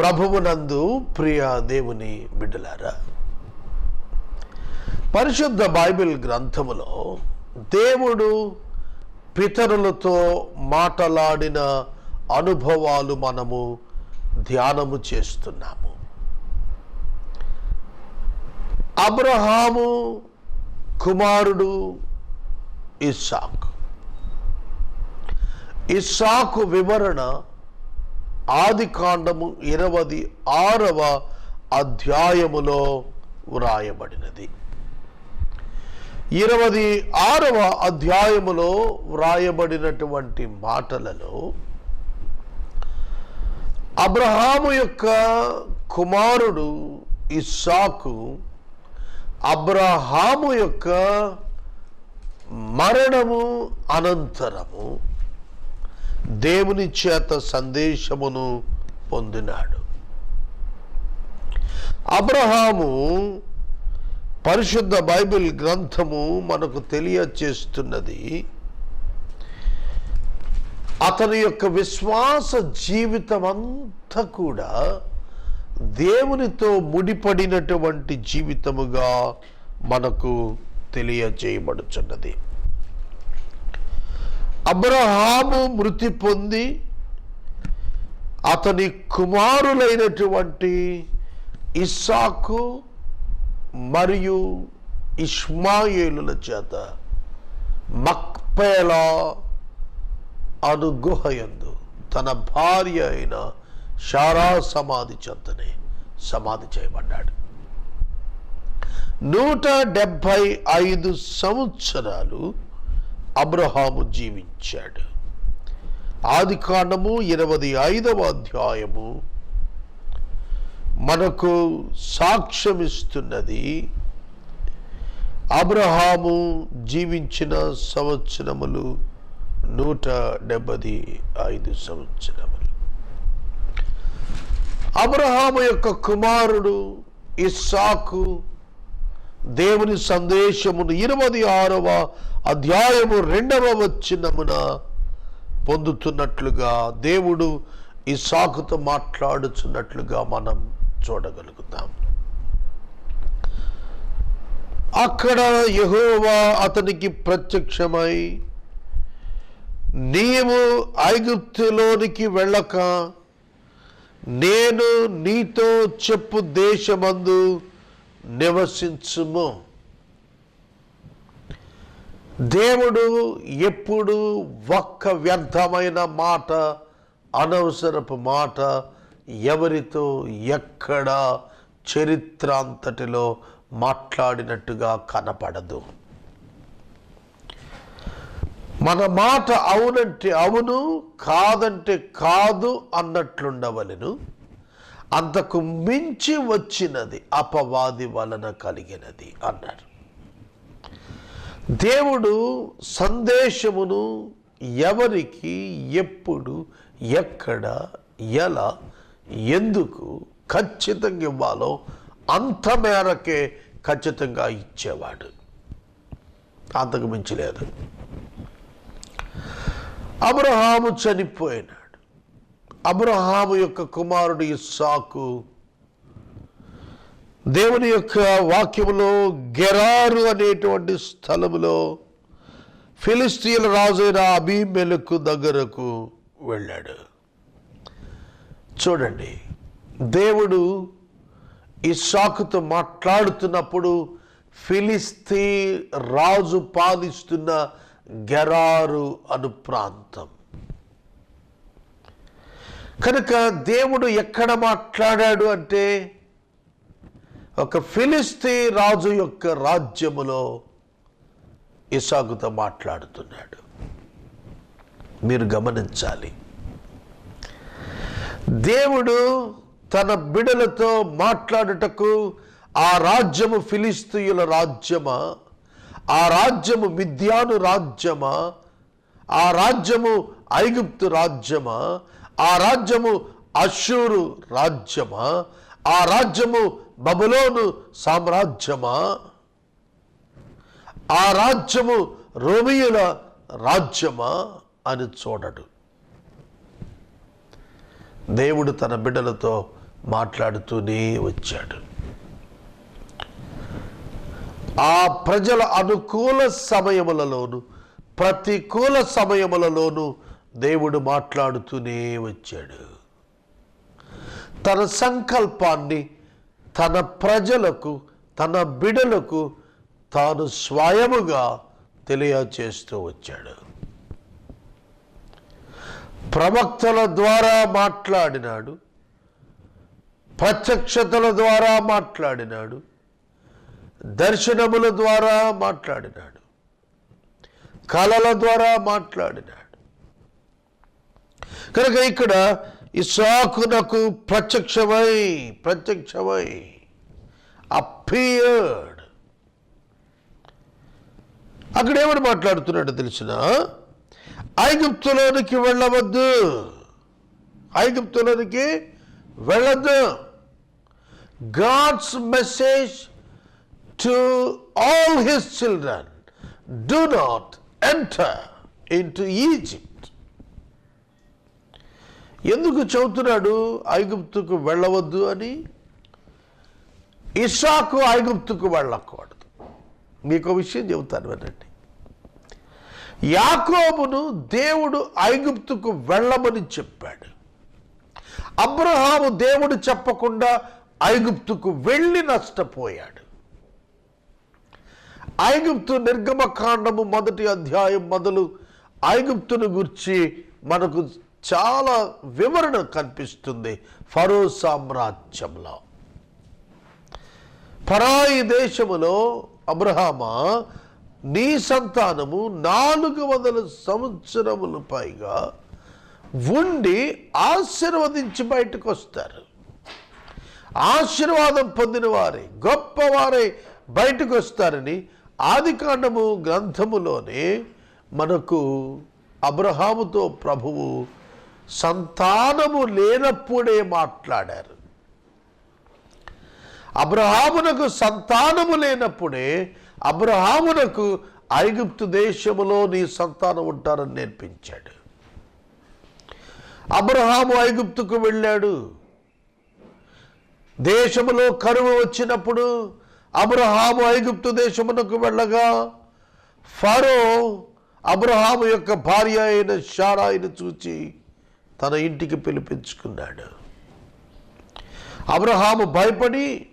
ప్రభువునందు ప్రియ దేవుని బిడ్డలారా పరిశుద్ధ బైబిల్ గ్రంథములో దేవుడు పితరులతో మాటలాడిన అనుభవాలు మనము ధ్యానము చేస్తున్నాము. అబ్రహాము కుమారుడు ఇస్సాకు. ఇస్సాకు వివరణ ఆది కాండము ఇరవది ఆరవ అధ్యాయములో వ్రాయబడినది. ఇరవది ఆరవ అధ్యాయములో వ్రాయబడినటువంటి మాటలలో అబ్రహాము యొక్క కుమారుడు ఇస్సాకు అబ్రహాము యొక్క మరణము అనంతరము దేవుని చేత సందేశమును పొందినాడు. అబ్రహాము పరిశుద్ధ బైబిల్ గ్రంథము మనకు తెలియచేస్తున్నది. అతని యొక్క విశ్వాస జీవితం అంతా కూడా దేవునితో ముడిపడినటువంటి జీవితముగా మనకు తెలియజేయబడుచున్నది అబ్రహాము మృతి పొంది అతని కుమారులైనటువంటి ఇస్సాకు మరియు ఇష్మాయేలుల చేత మక్పేలా అను గుహయందు తన భార్య అయిన షారా సమాధి చెంతనే సమాధి చేయబడ్డాడు. నూట డెబ్భై ఐదు సంవత్సరాలు అబ్రహాము జీవించాడు. ఆది కాండము ఇరవై ఐదవ అధ్యాయము. మనకు సాక్ష్యమిస్తున్నది అబ్రహాము జీవించిన సంవత్సరములు నూట డెబ్బది ఐదు సంవత్సరములు. అబ్రహాము యొక్క కుమారుడు ఇస్సాకు దేవుని సందేశమును ఇరవై ఆరవ అధ్యాయము రెండవ వచ్చినమున పొందుతున్నట్లుగా దేవుడు ఇస్సాకుతో మాట్లాడుచున్నట్లుగా మనం చూడగలుగుతాం. అక్కడ యహోవా అతనికి ప్రత్యక్షమై నీవు ఐగుప్తులోనికి వెళ్ళక నేను నీతో చెప్పు దేశమందు నివసించుము. దేవుడు ఎప్పుడు ఒక్క వ్యర్థమైన మాట అనవసరపు మాట ఎవరితో ఎక్కడ చరిత్ర అంతటిలో మాట్లాడినట్టుగా కనపడదు. మన మాట అవునంటే అవును కాదంటే కాదు అన్నట్లుండవలను. అంతకు మించి వచ్చినది అపవాది వలన కలిగినది అన్నారు దేవుడు సందేశమును ఎవరికి ఎప్పుడు ఎక్కడ ఎలా ఎందుకు ఖచ్చితంగా ఇవ్వాలో అంత మేరకే ఖచ్చితంగా ఇచ్చేవాడు. అంతకు మించి లేదు. అబ్రహాము చనిపోయినాడు. అబ్రహాము యొక్క కుమారుడు ఇస్సాకు దేవుని యొక్క వాక్యములో గెరారు అనేటువంటి స్థలములో ఫిలిస్తీన్ల రాజైన అభిమెలకు దగ్గరకు వెళ్ళాడు. చూడండి దేవుడు ఇస్సాకుతో మాట్లాడుతున్నప్పుడు ఫిలిస్తీ రాజు పాలిస్తున్న గెరారు అను ప్రాంతం. కనుక దేవుడు ఎక్కడ మాట్లాడాడు అంటే ఒక ఫిలిస్తీ రాజు యొక్క రాజ్యములో ఇసాకుతో మాట్లాడుతున్నాడు. మీరు గమనించాలి. దేవుడు తన బిడలతో మాట్లాడుటకు ఆ రాజ్యము ఫిలిస్తీయుల రాజ్యమా ఆ రాజ్యము మిథ్యాను రాజ్యమా ఆ రాజ్యము ఐగుప్తు రాజ్యమా ఆ రాజ్యము అశూరు రాజ్యమా? ఆ రాజ్యము బబులోను సామ్రాజ్యమా? ఆ రాజ్యము రోమియుల రాజ్యమా అని చూడడు. దేవుడు తన బిడ్డలతో మాట్లాడుతూనే వచ్చాడు. ఆ ప్రజల అనుకూల సమయములలోను ప్రతికూల సమయములలోనూ దేవుడు మాట్లాడుతూనే వచ్చాడు. తన సంకల్పాన్ని తన ప్రజలకు తన బిడలకు తాను స్వయముగా తెలియచేస్తూ వచ్చాడు. ప్రవక్తల ద్వారా మాట్లాడినాడు. ప్రత్యక్షతల ద్వారా మాట్లాడినాడు. దర్శనముల ద్వారా మాట్లాడినాడు. కళల ద్వారా మాట్లాడినాడు. కనుక ఇక్కడ ఇసాకునకు ప్రత్యక్షమై ప్రత్యక్షమై అపియర్డ్ అక్కడ ఏమని మాట్లాడుతున్నాడు తెలిసిన? ఐగుప్తులోనికి వెళ్ళవద్దు. ఐగుప్తులోనికి వెళ్ళద్దు God's message to all his children do not enter into Egypt ఎందుకు చెబుతున్నాడు ఐగుప్తుకు వెళ్ళవద్దు అని. ఇషాకు ఐగుప్తుకు వెళ్ళకూడదు. మీకు విషయం చెబుతాను వినండి. యాకోబును దేవుడు ఐగుప్తుకు వెళ్ళమని చెప్పాడు. అబ్రహాము దేవుడు చెప్పకుండా ఐగుప్తుకు వెళ్ళి నష్టపోయాడు. ఐగుప్తు నిర్గమకాండము మొదటి అధ్యాయం మొదలు. ఐగుప్తును గురించి మనకు చాలా వివరణ కనిపిస్తుంది ఫరో సామ్రాజ్యంలో. పరాయి దేశములో అబ్రహామా నీ సంతానము నాలుగు వందల సంవత్సరములు పైగా ఉండి ఆశీర్వదించి బయటకు వస్తారు. ఆశీర్వాదం పొందిన వారే గొప్పవారే బయటకు వస్తారని ఆదికాండము గ్రంథములోనే మనకు అబ్రహాముతో ప్రభువు సంతానము లేనప్పుడే మాట్లాడారు. అబ్రహామునకు సంతానము లేనప్పుడే అబ్రహామునకు ఐగుప్తు దేశములో నీ సంతానం ఉంటారని నేర్పించాడు. అబ్రహాము ఐగుప్తుకు వెళ్ళాడు. దేశములో కరువు వచ్చినప్పుడు అబ్రహాము ఐగుప్తు దేశమునకు వెళ్ళగా ఫరో అబ్రహాము యొక్క భార్య అయిన షారాయిని చూచి తన ఇంటికి పిలిపించుకున్నాడు. అబ్రహాము భయపడి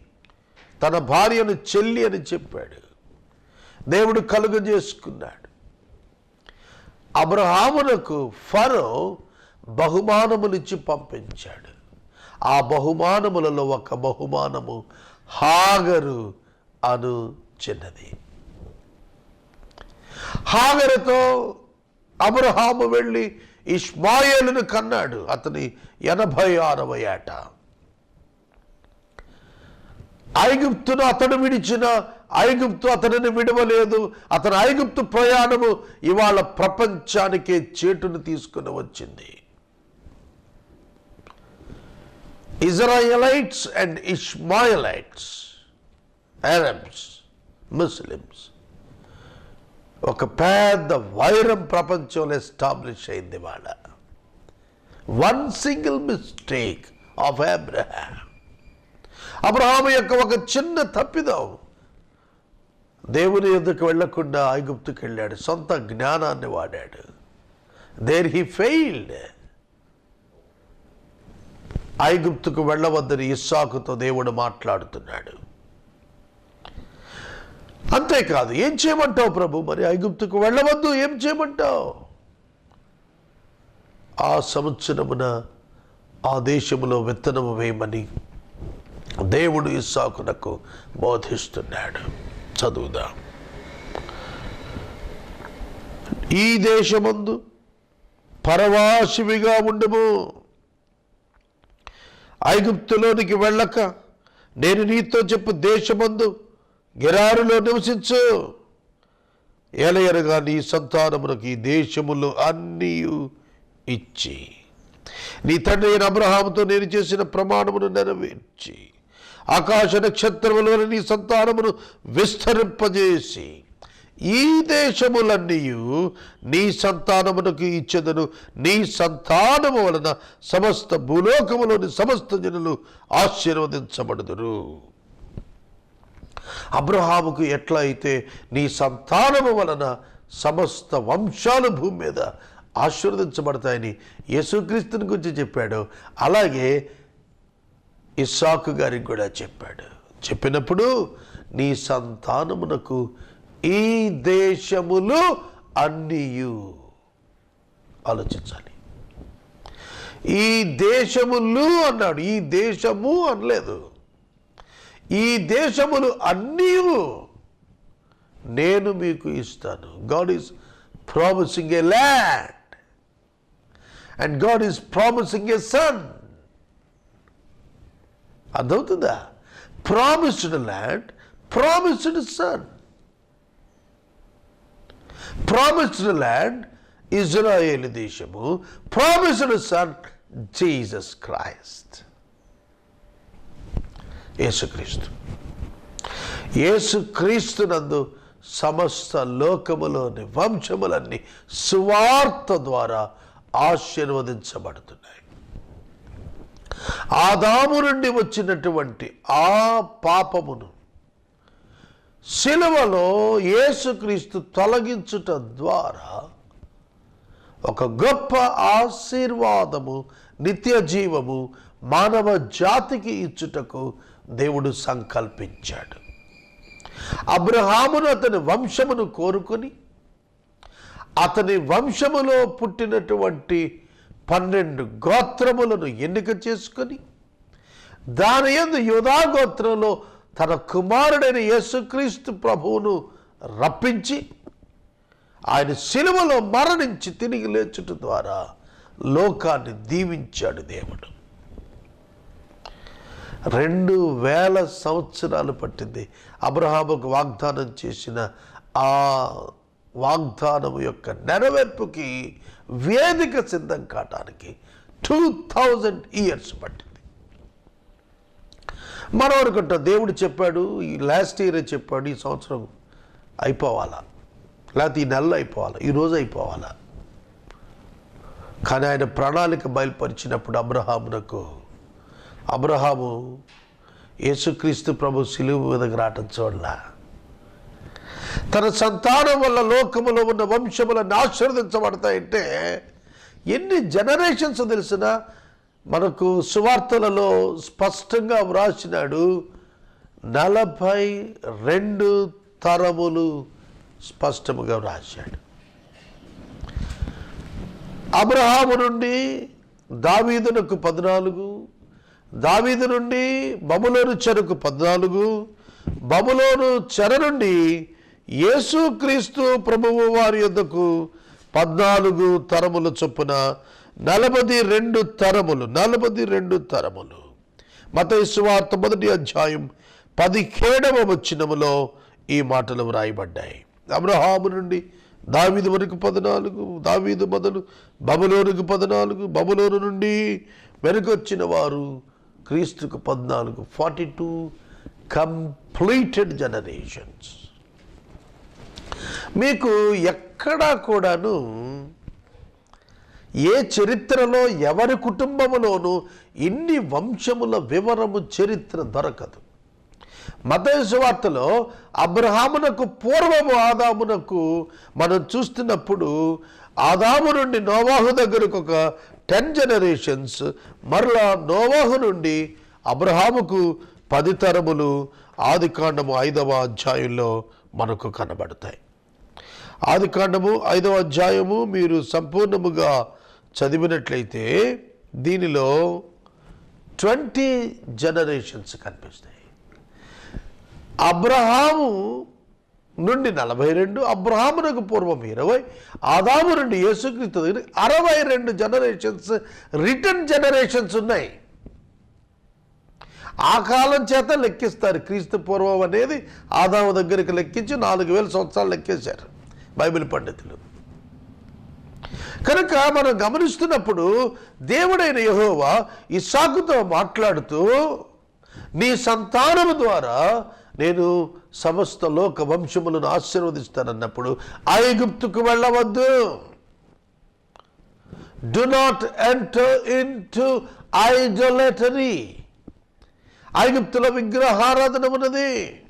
తన భార్యను చెల్లి అని చెప్పాడు. దేవుడు కలుగు చేసుకున్నాడు. అబ్రహామునకు ఫరో బహుమానములిచ్చి పంపించాడు. ఆ బహుమానములలో ఒక బహుమానము హాగరు అను చిన్నది. హాగరుతో అబ్రహాము వెళ్ళి ఇష్మాయేలును కన్నాడు అతని ఎనభై ఆరవ ఏట. ఐగుప్తును అతడు విడిచిన ఐగుప్తు అతనిని విడవలేదు. అతని ఐగుప్తు ప్రయాణము ఇవాళ ప్రపంచానికే చేటును తీసుకుని వచ్చింది. Israelites and Ishmaelites Arabs Muslims. ఒక పెద్ద వైరం ప్రపంచంలో ఎస్టాబ్లిష్ అయింది వాళ్ళ. One single mistake of Abraham Abraham యొక్క ఒక చిన్న తప్పిదం. దేవుని ఎందుకు వెళ్ళకుండా ఐగుప్తుకి వెళ్ళాడు. సొంత జ్ఞానాన్ని వాడాడు. దేర్ హీ ఫెయిల్డ్ ఐగుప్తుకు వెళ్ళవద్దని ఇస్సాకుతో దేవుడు మాట్లాడుతున్నాడు. అంతేకాదు ఏం చేయమంటావు ప్రభు? మరి ఐగుప్తుకు వెళ్ళవద్దు ఏం చేయమంటావు? ఆ సంవత్సరమున ఆ దేశములో విత్తనము వేయమని దేవుడు ఇస్సాకునకు బోధిస్తున్నాడు. చదువుదాం. ఈ దేశమందు పరవాసివిగా ఉండము. ఐగుప్తులోనికి వెళ్ళక నేను నీతో చెప్పు దేశమందు గిరారులో నివసించు. ఏలయనగా నీ సంతానమునకు ఈ దేశములు అన్నీ ఇచ్చి. నీ తండ్రి అయిన అబ్రహాముతో నేను చేసిన ప్రమాణమును నెరవేర్చి. ఆకాశ నక్షత్రములను నీ సంతానమును విస్తరింపజేసి. ఈ దేశములన్నీ నీ సంతానమునకు ఇచ్చేదను. నీ సంతానము వలన సమస్త భూలోకములోని సమస్త జనులు ఆశీర్వదించబడుదురు. అబ్రహాముకు ఎట్లా అయితే నీ సంతానము వలన సమస్త వంశాలు భూమి మీద ఆశీర్వదించబడతాయని యేసుక్రీస్తుని గురించి చెప్పాడు. అలాగే ఇస్సాకు గారికి కూడా చెప్పాడు. చెప్పినప్పుడు నీ సంతానమునకు ఈ దేశములు అన్నీయు. ఆలోచించాలి. ఈ దేశములు అన్నాడు. ఈ దేశము అనలేదు. ఈ దేశములు అన్నీ నేను మీకు ఇస్తాను. God is promising a land and God is promising a son అర్థమవుతుందా? Promised land promised son promised land Israel దేశము. ప్రామిస్డ్ సన్ జీసస్ క్రైస్ట్ యేసుక్రీస్తు. యేసుక్రీస్తు నందు సమస్త లోకములోని వంశములన్నీ సువార్త ద్వారా ఆశీర్వదించబడుతున్నాయి. ఆదాము నుండి వచ్చినటువంటి ఆ పాపమును శిలువలో యేసుక్రీస్తు తొలగించుట ద్వారా ఒక గొప్ప ఆశీర్వాదము నిత్య జీవము మానవ జాతికి ఇచ్చుటకు దేవుడు సంకల్పించాడు. అబ్రహామును అతని వంశమును కోరుకొని అతని వంశములో పుట్టినటువంటి పన్నెండు గోత్రములను ఎన్నిక చేసుకొని దాని యందు యోధా గోత్రంలో తన కుమారుడైన యేసుక్రీస్తు ప్రభువును రప్పించి ఆయన శిలువలో మరణించి తిరిగి లేచుట ద్వారా లోకాన్ని దీవించాడు దేవుడు. రెండు వేల సంవత్సరాలు పట్టింది. అబ్రహాముకు వాగ్దానం చేసిన ఆ వాగ్దానం యొక్క నెరవేర్పుకి వేదిక సిద్ధం కావటానికి టూ థౌజండ్ ఇయర్స్ పట్టింది. మనం దేవుడు చెప్పాడు ఈ లాస్ట్ ఇయర్ చెప్పాడు ఈ సంవత్సరం అయిపోవాలా? లేకపోతే ఈ నెలలో అయిపోవాలా? ఈ రోజు అయిపోవాలా? కానీ ఆయన ప్రణాళిక బయలుపరిచినప్పుడు అబ్రహామునకు అబ్రహాము యేసుక్రీస్తు ప్రభు సిలువు మీదకి రావటం చూడలా. తన సంతానం వల్ల లోకములో ఉన్న వంశములను ఆశీర్వదించబడతాయంటే ఎన్ని జనరేషన్స్ తెలిసినా మనకు సువార్తలలో స్పష్టంగా వ్రాసినాడు నలభై రెండు తరములు స్పష్టముగా వ్రాశాడు. అబ్రహాము నుండి దావీదునకు పద్నాలుగు దావీదు నుండి బబులోను చెరకు పద్నాలుగు బబులోను చెర నుండి యేసుక్రీస్తు ప్రభువు వారి యొద్దకు పద్నాలుగు తరముల చొప్పున నలభది రెండు తరములు నలభది రెండు తరములు. మత సువార్త మొదటి అధ్యాయం పదిహేడవ వచ్చినములో ఈ మాటలు వ్రాయబడ్డాయి. అబ్రహాము నుండి దావీదు వరకు పద్నాలుగు దావీదు మొదలు బబులోనుకు పద్నాలుగు బబులోను నుండి వెనుకొచ్చిన వారు క్రీస్తుకు పద్నాలుగు ఫార్టీ టూ కంప్లీటెడ్ జనరేషన్స్. మీకు ఎక్కడా కూడాను ఏ చరిత్రలో ఎవరి కుటుంబములోనూ ఇన్ని వంశముల వివరము చరిత్ర దొరకదు. మతవార్తలో అబ్రహామునకు పూర్వము ఆదామునకు మనం చూస్తున్నప్పుడు ఆదాము నుండి నోవాహు దగ్గరకు ఒక టెన్ జనరేషన్స్ మరలా నోవాహు నుండి అబ్రహాముకు పది తరములు ఆది కాండము ఐదవ అధ్యాయంలో మనకు కనబడతాయి. ఆది కాండము ఐదవ అధ్యాయము మీరు సంపూర్ణముగా చదివినట్లయితే దీనిలో ట్వంటీ జనరేషన్స్ కనిపిస్తాయి. అబ్రహాము నుండి నలభై రెండు అబ్రహామునకు పూర్వం ఇరవై ఆదాము నుండి యేసుక్రీస్తు దగ్గర అరవై రెండు జనరేషన్స్ రిటర్న్ జనరేషన్స్ ఉన్నాయి. ఆ కాలం చేత లెక్కిస్తారు. క్రీస్తు పూర్వం అనేది ఆదాము దగ్గరికి లెక్కించి నాలుగు వేల సంవత్సరాలు లెక్కేశారు బైబిల్ పండితులు. కనుక మనం గమనిస్తున్నప్పుడు దేవుడైన యహోవా ఇసాకుతో మాట్లాడుతూ నీ సంతానము ద్వారా నేను సమస్త లోక వంశములను ఆశీర్వదిస్తానన్నప్పుడు ఐగుప్తుకు వెళ్ళవద్దు. Do not enter into idolatry ఐగుప్తుల విగ్రహారాధన ఉన్నది.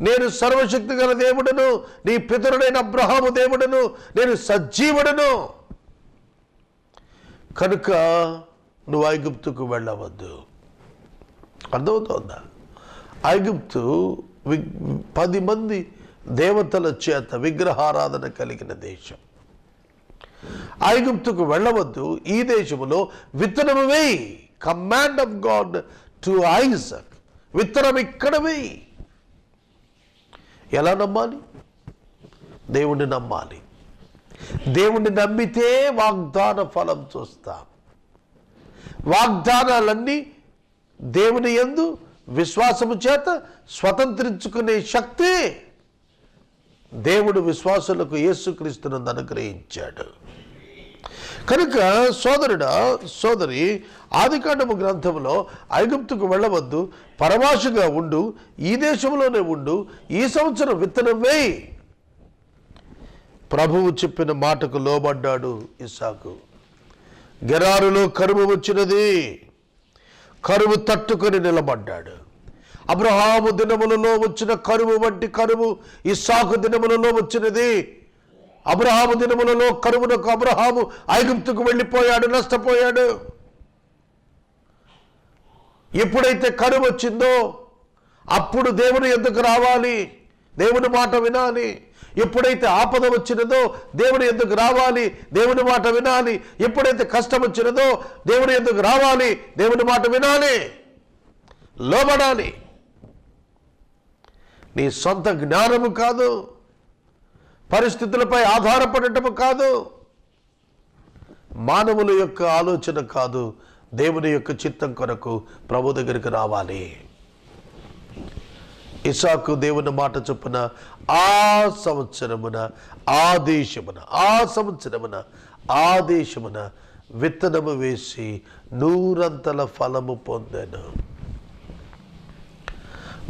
నేను సర్వశక్తి గల దేవుడను నీ పితరుడైన అబ్రహాము దేవుడను నేను సజీవుడను. కనుక నువ్వు ఐగుప్తుకు వెళ్ళవద్దు. అర్థమవుతోందా? ఐగుప్తు వి పది మంది దేవతల చేత విగ్రహారాధన కలిగిన దేశం. ఐగుప్తుకు వెళ్ళవద్దు ఈ దేశములో విత్తనము వేయి. Command of God to Isaac విత్తనం ఇక్కడ వేయి. ఎలా నమ్మాలి? దేవుణ్ణి నమ్మాలి. దేవుణ్ణి నమ్మితే వాగ్దాన ఫలం చూస్తాం వాగ్దానాలన్నీ దేవుని యందు విశ్వాసము చేత స్వతంత్రించుకునే శక్తి దేవుడు విశ్వాసులకు యేసుక్రీస్తును అనుగ్రహించాడు. కనుక సోదరుడా సోదరి ఆదికాండము గ్రంథంలో ఐగుప్తుకు వెళ్ళవద్దు పరమాశగా ఉండు ఈ దేశంలోనే ఉండు ఈ సంవత్సరం విత్తనం వేయి. ప్రభువు చెప్పిన మాటకు లోబడ్డాడు ఇసాకు. గెరారులో కరువు వచ్చినది. కరువు తట్టుకొని నిలబడ్డాడు. అబ్రహాము దినములలో వచ్చిన కరువు వంటి కరువు ఇస్సాకు దినములలో వచ్చినది అబ్రహాము దినములలో కరువునకు అబ్రహాము ఐగుప్తుకు వెళ్ళిపోయాడు నష్టపోయాడు. ఎప్పుడైతే కరువు వచ్చిందో అప్పుడు దేవుని ఎందుకు రావాలి? దేవుని మాట వినాలి. ఎప్పుడైతే ఆపద వచ్చినదో దేవుని ఎందుకు రావాలి? దేవుని మాట వినాలి. ఎప్పుడైతే కష్టం వచ్చినదో దేవుని ఎందుకు రావాలి? దేవుని మాట వినాలి. లోబడాలి. నీ సొంత జ్ఞానము కాదు. పరిస్థితులపై ఆధారపడటము కాదు. మానవుల యొక్క ఆలోచన కాదు. దేవుని యొక్క చిత్తం కొరకు ప్రభు దగ్గరికి రావాలి. ఇసాకు దేవుని మాట చొప్పున ఆ సంవత్సరమున ఆ దేశమున ఆ సంవత్సరమున ఆ దేశమున విత్తనము వేసి నూరంతల ఫలము పొందాను.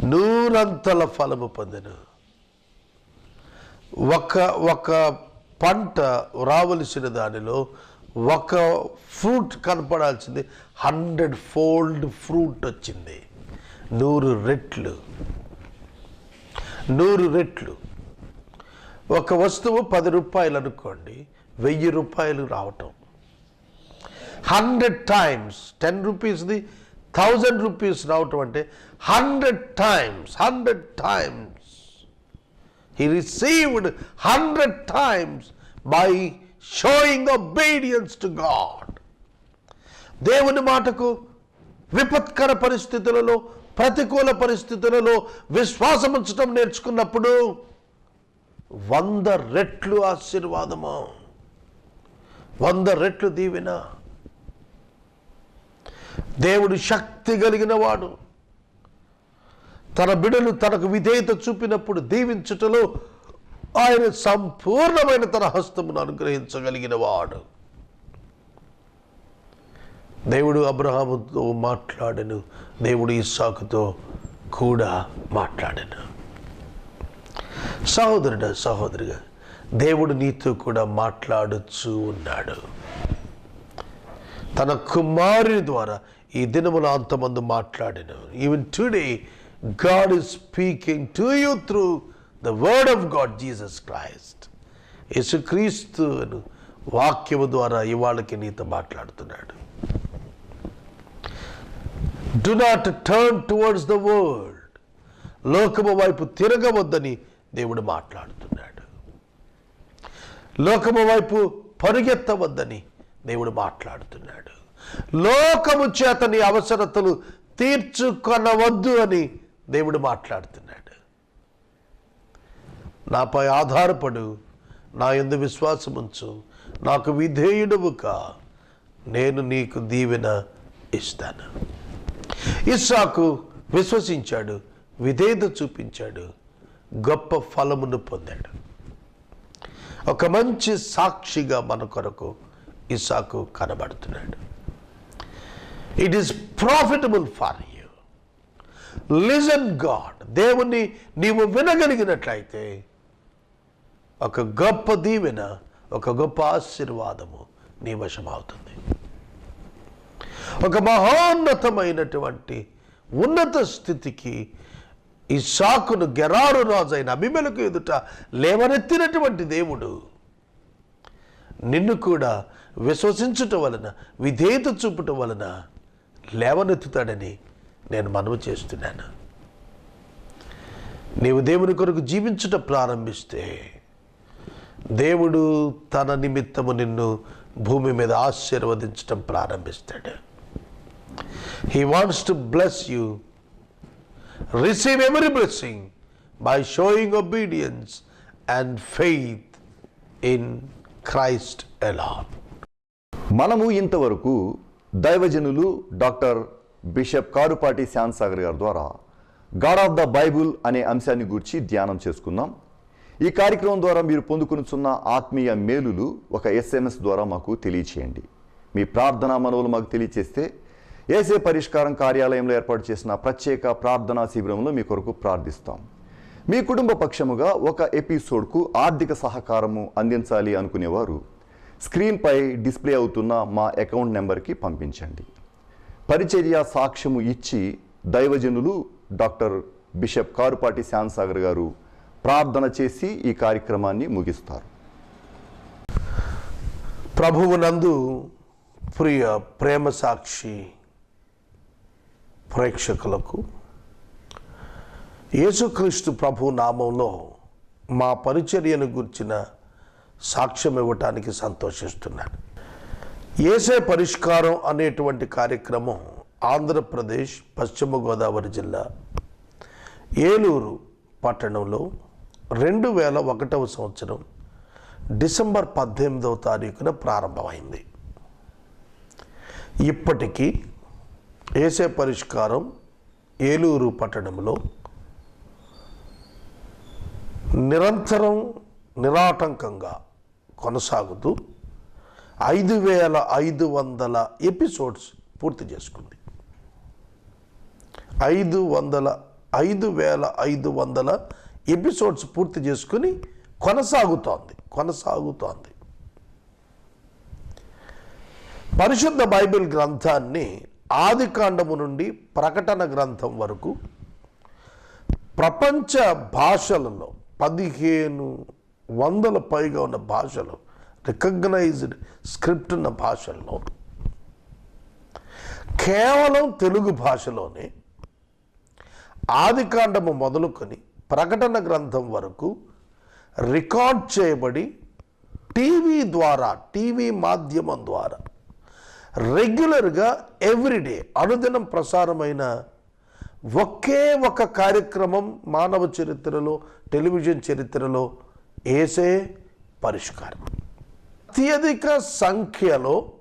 నూరంతల ఫలము పొందాను. ఒక ఒక పంట రావలసిన దానిలో ఒక ఫ్రూట్ కనపడాల్సింది. హండ్రెడ్ ఫోల్డ్ ఫ్రూట్ వచ్చింది. నూరు రెట్లు. నూరు రెట్లు. ఒక వస్తువు పది రూపాయలు అనుకోండి వెయ్యి రూపాయలు రావటం. హండ్రెడ్ టైమ్స్ టెన్ రూపీస్ది థౌజండ్ రూపీస్ రావటం అంటే hundred times hundred times. He received hundred times by showing obedience to God దేవుని మాటకు విపత్కర పరిస్థితులలో ప్రతికూల పరిస్థితులలో విశ్వాసం ఉంచడం నేర్చుకున్నప్పుడు వంద రెట్లు ఆశీర్వాదము? వంద రెట్లు దీవెన? దేవుడు శక్తి కలిగిన వాడు తన బిడలు తనకు విధేయత చూపినప్పుడు దీవించుటలో ఆయన సంపూర్ణమైన తన హస్తమును అనుగ్రహించగలిగిన వాడు దేవుడు అబ్రహాముతో మాట్లాడను. దేవుడు ఇస్సాకుతో కూడా మాట్లాడాను సహోదరుడు సహోదరిగా దేవుడు నీతో కూడా మాట్లాడుచూ ఉన్నాడు. తన కుమారుని ద్వారా ఈ దినముల అంతమందు మాట్లాడాను even today God is speaking to you through the word of God Jesus Christ యేసుక్రీస్తు వాక్యము ద్వారా ఇవాళకి నీతో మాట్లాడుతున్నాడు. Do not turn towards the world లోకము వైపు తిరగవద్దని దేవుడు మాట్లాడుతున్నాడు. లోకము వైపు పరుగెత్తవద్దని దేవుడు మాట్లాడుతున్నాడు. లోకము చేతని అవసరతలు తీర్చుకొనవద్దు అని దేవుడు మాట్లాడుతున్నాడు. నాపై ఆధారపడు నా ఎందు విశ్వాసముంచు నాకు విధేయుడువు నేను నీకు దీవెన ఇస్తాను. ఇస్సాకు విశ్వసించాడు విధేయత చూపించాడు గొప్ప ఫలమును పొందాడు. ఒక మంచి సాక్షిగా మన కొరకు ఇసాకు కనబడుతున్నాడు. It is profitable for you listen God దేవుణ్ణి నీవు వినగలిగినట్లయితే ఒక గొప్ప దీవెన ఒక గొప్ప ఆశీర్వాదము నీ వశమవుతుంది. ఒక మహోన్నతమైనటువంటి ఉన్నత స్థితికి ఈ సాకును గెరారు రాజు అయిన అభిమలకు ఎదుట లేవనెత్తినటువంటి దేవుడు నిన్ను కూడా విశ్వసించుట వలన విధేయత చూపటం వలన లేవనెత్తుతాడని నేను మనవి చేస్తున్నాను. నీవు దేవుని కొరకు జీవించటం ప్రారంభిస్తే దేవుడు తన నిమిత్తము నిన్ను భూమి మీద ఆశీర్వదించటం ప్రారంభిస్తాడు. He wants to bless you receive every blessing by showing obedience and faith in Christ alone మనము ఇంతవరకు దైవజనులు డాక్టర్ బిషప్ కారుపాటి శ్యాన్సాగర్ గారి ద్వారా గాడ్ ఆఫ్ ద బైబుల్ అనే అంశాన్ని గురించి ధ్యానం చేసుకుందాం ఈ కార్యక్రమం ద్వారా మీరు పొందుకునిచున్న ఆత్మీయ మేలులు ఒక ఎస్ఎంఎస్ ద్వారా మాకు తెలియచేయండి. మీ ప్రార్థనా మనవులు మాకు తెలియచేస్తే ఏసే పరిష్కారం కార్యాలయంలో ఏర్పాటు చేసిన ప్రత్యేక ప్రార్థనా శిబిరంలో మీ కొరకు ప్రార్థిస్తాం. మీ కుటుంబ పక్షముగా ఒక ఎపిసోడ్కు ఆర్థిక సహకారము అందించాలి అనుకునేవారు. స్క్రీన్పై డిస్ప్లే అవుతున్న మా అకౌంట్ నెంబర్కి పంపించండి. పరిచర్య సాక్ష్యము ఇచ్చి దైవజనులు డాక్టర్ బిషప్ కారుపాటి శ్యాన్సాగర్ గారు ప్రార్థన చేసి ఈ కార్యక్రమాన్ని ముగిస్తారు. ప్రభువునందు ప్రియ ప్రేమ సాక్షి ప్రేక్షకులకు. యేసుక్రీస్తు ప్రభు నామంలో మా పరిచర్యను గుర్చిన సాక్ష్యం ఇవ్వటానికి సంతోషిస్తున్నాను. ఏసే పరిష్కారం అనేటువంటి కార్యక్రమం ఆంధ్రప్రదేశ్ పశ్చిమ గోదావరి జిల్లా ఏలూరు పట్టణంలో రెండు వేల ఒకటవ సంవత్సరం డిసెంబర్ పద్దెనిమిదవ తారీఖున ప్రారంభమైంది. ఇప్పటికీ ఏసే పరిష్కారం ఏలూరు పట్టణంలో నిరంతరం నిరాటంకంగా కొనసాగుతూ ఐదు వేల ఐదు వందల ఎపిసోడ్స్ పూర్తి చేసుకుంది. ఐదు వందల ఐదు వేల ఐదు వందల ఎపిసోడ్స్ పూర్తి చేసుకుని కొనసాగుతోంది కొనసాగుతోంది. పరిశుద్ధ బైబిల్ గ్రంథాన్ని ఆది కాండము నుండి ప్రకటన గ్రంథం వరకు ప్రపంచ భాషలలో పదిహేను వందల పైగా ఉన్న భాషలు రికగ్నైజ్డ్ స్క్రిప్ట్ ఉన్న భాషల్లో కేవలం తెలుగు భాషలోనే ఆదికాండము మొదలుకొని ప్రకటన గ్రంథం వరకు రికార్డ్ చేయబడి టీవీ ద్వారా టీవీ మాధ్యమం ద్వారా రెగ్యులర్గా ఎవ్రీడే అనుదినం ప్రసారమైన ఒకే ఒక కార్యక్రమం మానవ చరిత్రలో టెలివిజన్ చరిత్రలో ఏసే పరిష్కారం. అత్యధిక సంఖ్యలో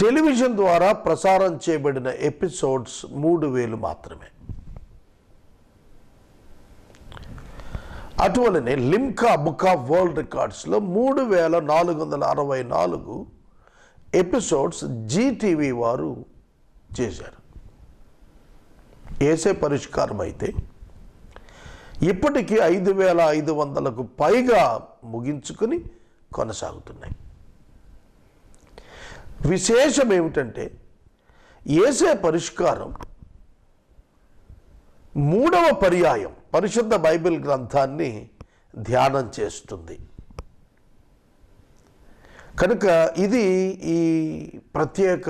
టెలివిజన్ ద్వారా ప్రసారం చేయబడిన ఎపిసోడ్స్ మూడు వేలు మాత్రమే. అటువలనే లిమ్కా బుక్ ఆఫ్ వరల్డ్ రికార్డ్స్లో మూడు వేల నాలుగు వందల అరవై నాలుగు ఎపిసోడ్స్ జీటీవీ వారు చేశారు. ఏసే పరిష్కారం అయితే ఇప్పటికీ ఐదు వేల ఐదు వందలకు పైగా ముగించుకుని కొనసాగుతున్నాయి. విశేషం ఏమిటంటే ఏసే పరిష్కారం మూడవ పర్యాయం పరిశుద్ధ బైబిల్ గ్రంథాన్ని ధ్యానం చేస్తుంది. కనుక ఇది ఈ ప్రత్యేక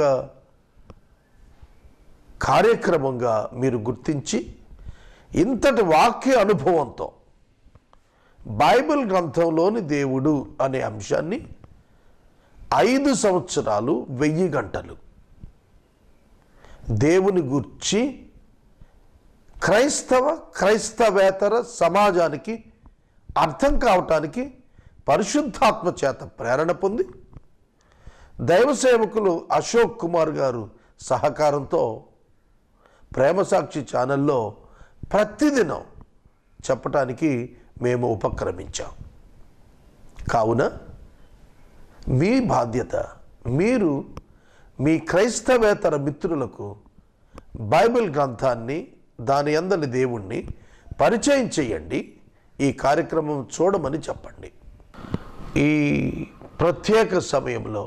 కార్యక్రమంగా మీరు గుర్తించి ఇంతటి వాక్య అనుభవంతో బైబిల్ గ్రంథంలోని దేవుడు అనే అంశాన్ని ఐదు సంవత్సరాలు వెయ్యి గంటలు దేవుని గుర్చి క్రైస్తవ క్రైస్తవేతర సమాజానికి అర్థం కావటానికి పరిశుద్ధాత్మ చేత ప్రేరణ పొంది దైవ సేవకులు అశోక్ కుమార్ గారు సహకారంతో ప్రేమసాక్షి ఛానల్లో ప్రతిదినం చెప్పటానికి మేము ఉపక్రమించాం. కావున మీ బాధ్యత మీరు మీ క్రైస్తవేతర మిత్రులకు బైబిల్ గ్రంథాన్ని దాని అందరి దేవుణ్ణి పరిచయం చేయండి. ఈ కార్యక్రమం చూడమని చెప్పండి. ఈ ప్రత్యేక సమయంలో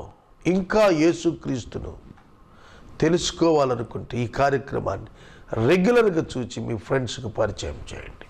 ఇంకా యేసుక్రీస్తును తెలుసుకోవాలనుకుంటే ఈ కార్యక్రమాన్ని రెగ్యులర్గా చూచి మీ ఫ్రెండ్స్కి పరిచయం చేయండి.